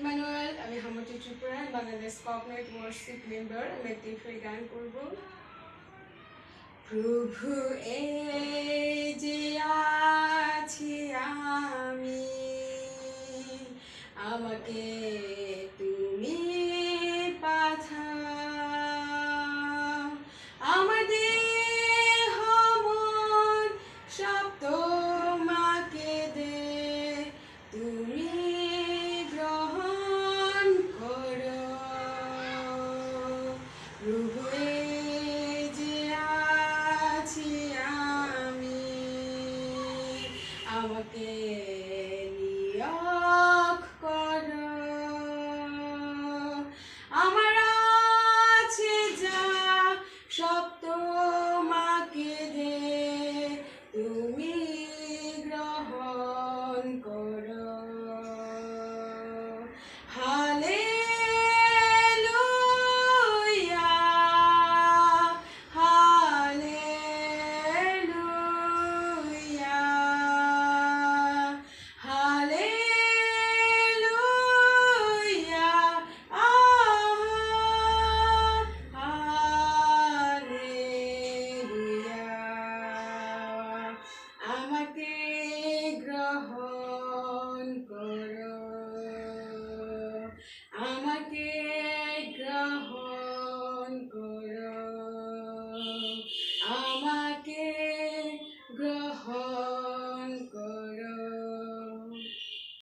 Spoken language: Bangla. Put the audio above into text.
ইমানুয়েল, আমি হামতি ত্রিপুরা বাংলাদেশ কপনেট ওয়ার্শিপ মেম্বার, আমি একটি ফ্রি গান করব। প্রভু, এ যে আছি আমি, আমাকে আমাকে নিয়োগ কর। আমার আছে যা সপ্ত